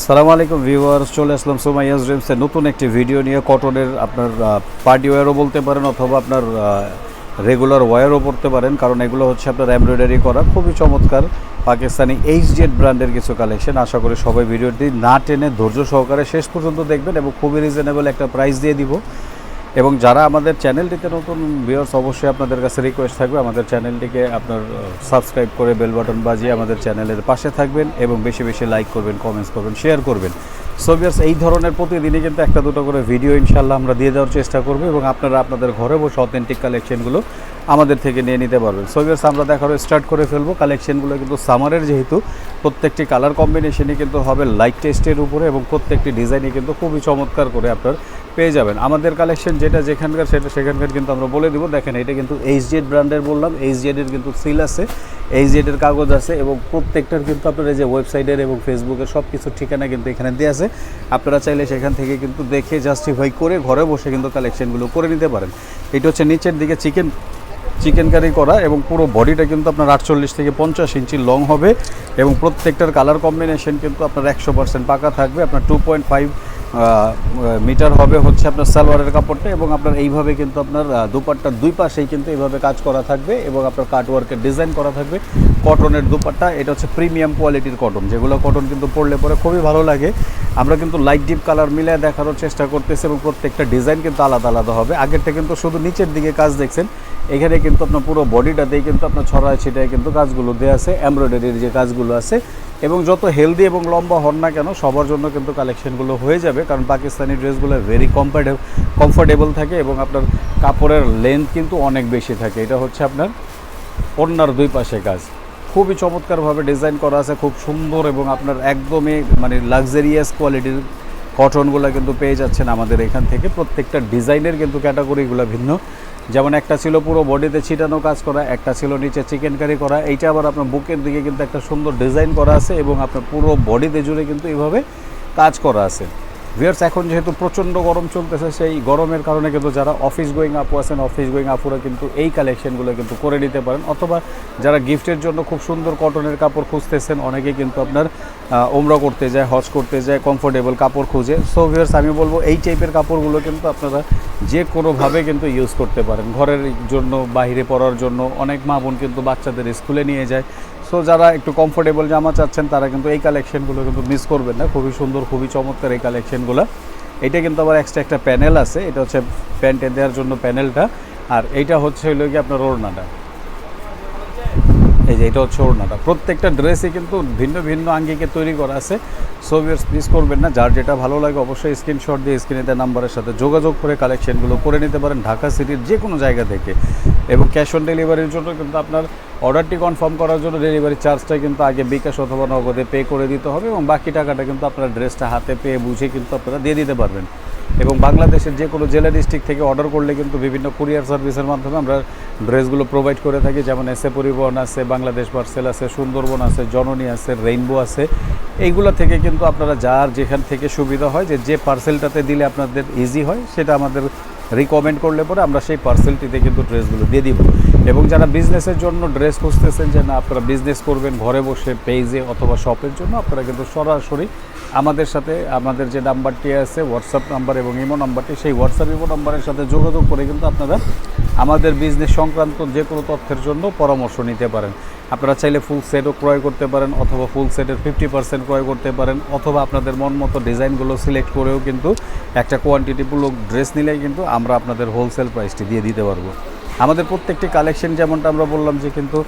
সালাম আলাইকুম ভিউয়ার্স চলে আসলাম সোমাইয়াস ড্রিমসের নতুন একটি ভিডিও নিয়ে কটনের আপনার পার্টি ওয়্যারও বলতে পারেন অথবা আপনার রেগুলার ওয়্যারও পড়তে পারেন, কারণ এগুলো হচ্ছে আপনার এমব্রয়ডারি করা, খুবই চমৎকার পাকিস্তানি এইচ জেড ব্র্যান্ডের কিছু কালেকশন আশা করি সবাই ভিডিওটি না টেনে ধৈর্য সহকারে শেষ পর্যন্ত দেখবেন এবং খুবই রিজনেবল একটা প্রাইস দিয়ে দিব। এবং যারা আমাদের চ্যানেলটিতে নতুন ভিউয়ার্স অবশ্যই আপনাদের কাছে রিকোয়েস্ট থাকবে। আমাদের চ্যানেলটিকে আপনার সাবস্ক্রাইব করে বেল বাটন বাজিয়ে আমাদের চ্যানেলের পাশে থাকবেন এবং বেশি বেশি লাইক করবেন কমেন্টস করবেন শেয়ার করবেন। সো ভিউয়ার্স এই ধরনের প্রতিদিনই কিন্তু একটা দুটো করে ভিডিও ইনশাল্লাহ আমরা দিয়ে দেওয়ার চেষ্টা করব এবং আপনারা আপনাদের ঘরে বসে অথেন্টিক কালেকশনগুলো আমাদের থেকে নিয়ে নিতে পারবেন। সো ভিউয়ার্স আমরা দেখার স্টার্ট করে ফেলব। কালেকশনগুলো কিন্তু সামারের যেহেতু, প্রত্যেকটি কালার কম্বিনেশনই কিন্তু হবে লাইট টেস্টের উপরে এবং প্রত্যেকটি ডিজাইনই কিন্তু খুবই চমৎকার করে আপনার পেয়ে যাবেন। আমাদের কালেকশন যেটা যেখানকার সেটা সেখানকার কিন্তু আমরা বলে দিব। দেখেন, এটা কিন্তু এইচ জেড ব্র্যান্ডের বললাম। এইচ জেডের কিন্তু সিল আছে এইচ জেডের কাগজ আছে এবং প্রত্যেকটার কিন্তু আপনার এই যে ওয়েবসাইটের এবং ফেসবুকের সব কিছু ঠিকানা কিন্তু এখানে দেওয়া আছে। আপনারা চাইলে সেখান থেকে কিন্তু দেখে জাস্টিফাই করে ঘরে বসে কিন্তু কালেকশনগুলো করে নিতে পারেন। এটা হচ্ছে নিচের দিকে চিকেন চিকেন কারি করা এবং পুরো বডিটা কিন্তু আপনার আটচল্লিশ থেকে পঞ্চাশ ইঞ্চি লং হবে এবং প্রত্যেকটার কালার কম্বিনেশন কিন্তু আপনার একশো পার্সেন্ট পাকা থাকবে। আপনার টু পয়েন্ট ফাইভ মিটার হবে হচ্ছে আপনার সালোয়ারের কাপড়টা এবং আপনার এইভাবে কিন্তু আপনার দুপাট্টার দুই পাশেই কিন্তু এইভাবে কাজ করা থাকবে এবং আপনার কাটওয়ার্কের ডিজাইন করা থাকবে। কটনের দুপাট্টা, এটা হচ্ছে প্রিমিয়াম কোয়ালিটির কটন। যেগুলো কটন কিন্তু পরলে পরে খুবই ভালো লাগে। আমরা কিন্তু লাইট ডিপ কালার মিলিয়ে দেখানোর চেষ্টা করতেছি এবং প্রত্যেকটা ডিজাইন কিন্তু আলাদা আলাদা হবে। আগেরটা কিন্তু শুধু নিচের দিকে কাজ দেখছেন, এখানে কিন্তু আপনার পুরো বডিটাতেই কিন্তু আপনার ছড়ায় ছিটায় কিন্তু কাজগুলো দেওয়া আছে। এমব্রয়ডারির যে কাজগুলো আছে এবং যত হেলদি এবং লম্বা হন না কেন, সবার জন্য কিন্তু কালেকশনগুলো হয়ে যাবে। কারণ পাকিস্তানি ড্রেসগুলো ভেরি কমফর্টেবল কমফোর্টেবল থাকে এবং আপনার কাপড়ের লেন্থ কিন্তু অনেক বেশি থাকে। এটা হচ্ছে আপনার অন্যার দুই পাশে কাজ। খুবই চমৎকারভাবে ডিজাইন করা আছে, খুব সুন্দর এবং আপনার একদমই মানে লাক্সারিয়াস কোয়ালিটির কটনগুলো কিন্তু পেয়ে যাচ্ছেন আমাদের এখান থেকে। প্রত্যেকটা ডিজাইনের কিন্তু ক্যাটাগরিগুলো ভিন্ন। যেমন একটা ছিল পুরো বডিতে ছিটানো কাজ করা, একটা ছিল নিচে চিকেন কারি করা, এইটা আবার আপনার বুকের দিকে কিন্তু একটা সুন্দর ডিজাইন করা আছে এবং আপনার পুরো বডিতে জুড়ে কিন্তু এইভাবে কাজ করা আছে। ভিয়ার্স এখন যেহেতু প্রচণ্ড গরম চলতেছে, সেই গরমের কারণে কিন্তু যারা অফিস গোয়িং আপু আছেন অফিস গোয়িং আপুরা কিন্তু এই কালেকশনগুলো কিন্তু করে নিতে পারেন। অথবা যারা গিফটের জন্য খুব সুন্দর কটনের কাপড় খুঁজতেছেন, অনেকে কিন্তু আপনার ওমরা করতে যায় হজ করতে যায় কমফোর্টেবল কাপড় খুঁজে। সো ভিয়ার্স আমি বলব এই টাইপের কাপড়গুলো কিন্তু আপনারা যে কোনোভাবে কিন্তু ইউজ করতে পারেন। ঘরের জন্য বাইরে পড়ার জন্য, অনেক মা বোন কিন্তু বাচ্চাদের স্কুলে নিয়ে যায়। সো যারা একটু কমফোর্টেবল জামা চাচ্ছেন, তারা কিন্তু এই কালেকশনগুলো কিন্তু মিস করবেন না। খুবই সুন্দর, খুবই চমৎকার এই কালেকশনগুলো এটা কিন্তু আবার এক্সট্রা একটা প্যানেল আছে। এটা হচ্ছে প্যান্টে দেওয়ার জন্য প্যানেলটা আর এইটা হচ্ছে হলো কি আপনার ওড়নাটা। এই যে এটা হচ্ছে ওড়নাটা। প্রত্যেকটা ড্রেসই কিন্তু ভিন্ন ভিন্ন আঙ্গিকে তৈরি করা আছে। সো ভিউয়ার্স মিস করবেন না। যার যেটা ভালো লাগে অবশ্যই স্ক্রিনশট দিয়ে স্ক্রিনে দেওয়া নাম্বারের সাথে যোগাযোগ করে কালেকশনগুলো করে নিতে পারেন ঢাকা সিটির যে কোনো জায়গা থেকে। এবং ক্যাশ অন ডেলিভারির জন্য কিন্তু আপনার অর্ডারটি কনফার্ম করার জন্য ডেলিভারি চার্জটা কিন্তু আগে বিকাশ অথবা নগদে পে করে দিতে হবে এবং বাকি টাকাটা কিন্তু আপনারা ড্রেসটা হাতে পেয়ে বুঝে কিন্তু আপনারা দিয়ে দিতে পারবেন। এবং বাংলাদেশের যে কোনো জেলা ডিস্ট্রিক্ট থেকে অর্ডার করলে কিন্তু বিভিন্ন কুরিয়ার সার্ভিসের মাধ্যমে আমরা ড্রেসগুলো প্রোভাইড করে থাকি। যেমন এসে পরিবহন আছে বাংলাদেশ পার্সেল আছে সুন্দরবন আছে জননী আছে রেইনবো আছে। এইগুলো থেকে কিন্তু আপনারা যার যেখান থেকে সুবিধা হয় যে যে পার্সেলটাতে দিলে আপনাদের ইজি হয়, সেটা আমাদের রিকমেন্ড করলে পরে আমরা সেই পার্সেলটিতে কিন্তু ড্রেসগুলো দিয়ে দিব। এবং যারা বিজনেসের জন্য ড্রেস খুঁজতেছেন যে না, আপনারা বিজনেস করবেন ঘরে বসে পেজে অথবা শপের জন্য, আপনারা কিন্তু সরাসরি আমাদের সাথে, আমাদের যে নাম্বারটি আছে হোয়াটসঅ্যাপ নাম্বার এবং ইমো নাম্বারটি সেই হোয়াটসঅ্যাপ ইমো নাম্বারের সাথে যোগাযোগ করে কিন্তু আপনারা আমাদের বিজনেস সংক্রান্ত যে কোনো তথ্যের জন্য পরামর্শ নিতে পারেন। আপনারা চাইলে ফুল সেটও ক্রয় করতে পারেন অথবা ফুল সেটের ফিফটি পার্সেন্ট ক্রয় করতে পারেন অথবা আপনাদের মন মতো ডিজাইনগুলো সিলেক্ট করেও কিন্তু একটা কোয়ান্টিটিপুলো ড্রেস নিলেই কিন্তু আমরা আপনাদের হোলসেল প্রাইসটি দিয়ে দিতে পারব। আমাদের প্রত্যেকটি কালেকশন যেমনটা আমরা বললাম যে কিন্তু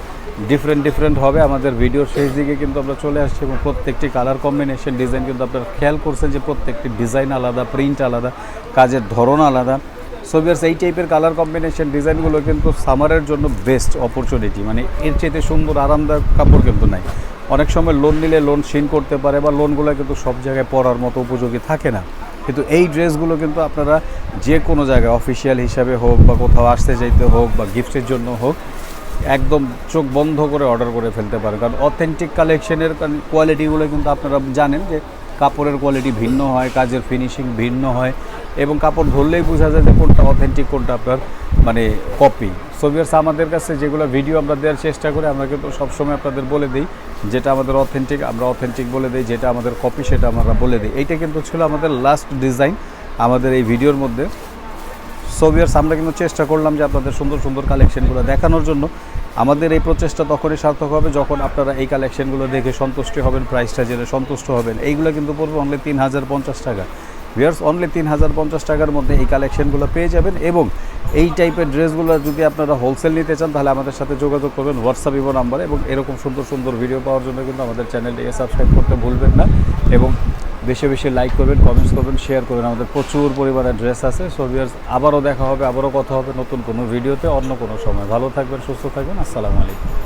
ডিফারেন্ট ডিফারেন্ট হবে। আমাদের ভিডিওর শেষ দিকে কিন্তু আমরা চলে আসছি এবং প্রত্যেকটি কালার কম্বিনেশন ডিজাইন কিন্তু আপনারা খেয়াল করছেন যে প্রত্যেকটি ডিজাইন আলাদা প্রিন্ট আলাদা, কাজের ধরন আলাদা। সোভিয়ার্স এই টাইপের কালার কম্বিনেশন ডিজাইনগুলো কিন্তু সামারের জন্য বেস্ট অপরচুনিটি মানে এর চাইতে সুন্দর, আরামদায়ক কাপড় কিন্তু নাই। অনেক সময় লোন নিলে লোন সিন করতে পারে বা লোনগুলো কিন্তু সব জায়গায় পরার মতো উপযোগী থাকে না। কিন্তু এই ড্রেসগুলো কিন্তু আপনারা যে কোনো জায়গায়, অফিসিয়াল হিসাবে হোক বা কোথাও আসতে যাইতে হোক বা গিফটের জন্য হোক, একদম চোখ বন্ধ করে অর্ডার করে ফেলতে পারেন। কারণ অথেন্টিক কালেকশনের কোয়ালিটিগুলো কিন্তু আপনারা জানেন যে কাপড়ের কোয়ালিটি ভিন্ন হয়, কাজের ফিনিশিং ভিন্ন হয়। এবং কাপড় ধরলেই বোঝা যায় যে কোনটা অথেন্টিক কোনটা আপনার মানে কপি সোভিয়ার্স আমাদের কাছে যেগুলো ভিডিও আমরা দেওয়ার চেষ্টা করি, আমরা কিন্তু সবসময় আপনাদের বলে দিই, যেটা আমাদের অথেন্টিক আমরা অথেন্টিক বলে দিই, যেটা আমাদের কপি সেটা আমরা বলে দিই। এইটা কিন্তু ছিল আমাদের লাস্ট ডিজাইন আমাদের এই ভিডিওর মধ্যে। সোভিয়ার্স আমরা কিন্তু চেষ্টা করলাম যে আপনাদের সুন্দর সুন্দর কালেকশনগুলো দেখানোর জন্য। আমাদের এই প্রচেষ্টা তখনই সার্থক হবে যখন আপনারা এই কালেকশনগুলো দেখে সন্তুষ্ট হবেন প্রাইসটা জেনে সন্তুষ্ট হবেন। এইগুলো কিন্তু পড়বে অনলি তিন হাজার পঞ্চাশ টাকা। ভিয়ার্স অনলি তিন হাজার পঞ্চাশ টাকার মধ্যে এই কালেকশনগুলো পেয়ে যাবেন এবং এই টাইপের ড্রেসগুলো যদি আপনারা হোলসেল নিতে চান, তাহলে আমাদের সাথে যোগাযোগ করবেন হোয়াটসঅ্যাপ ইভো নাম্বারে এবং এরকম সুন্দর সুন্দর ভিডিও পাওয়ার জন্য কিন্তু আমাদের চ্যানেলটিকে সাবস্ক্রাইব করতে ভুলবেন না এবং বেশি বেশি লাইক করবেন কমেন্টস করবেন শেয়ার করবেন। আমাদের প্রচুর পরিমাণে ড্রেস আছে। সো ভিউয়ার্স আবারও দেখা হবে, আবারও কথা হবে নতুন কোনো ভিডিওতে অন্য কোনো সময়। ভালো থাকবেন, সুস্থ থাকবেন। আসসালামু আলাইকুম।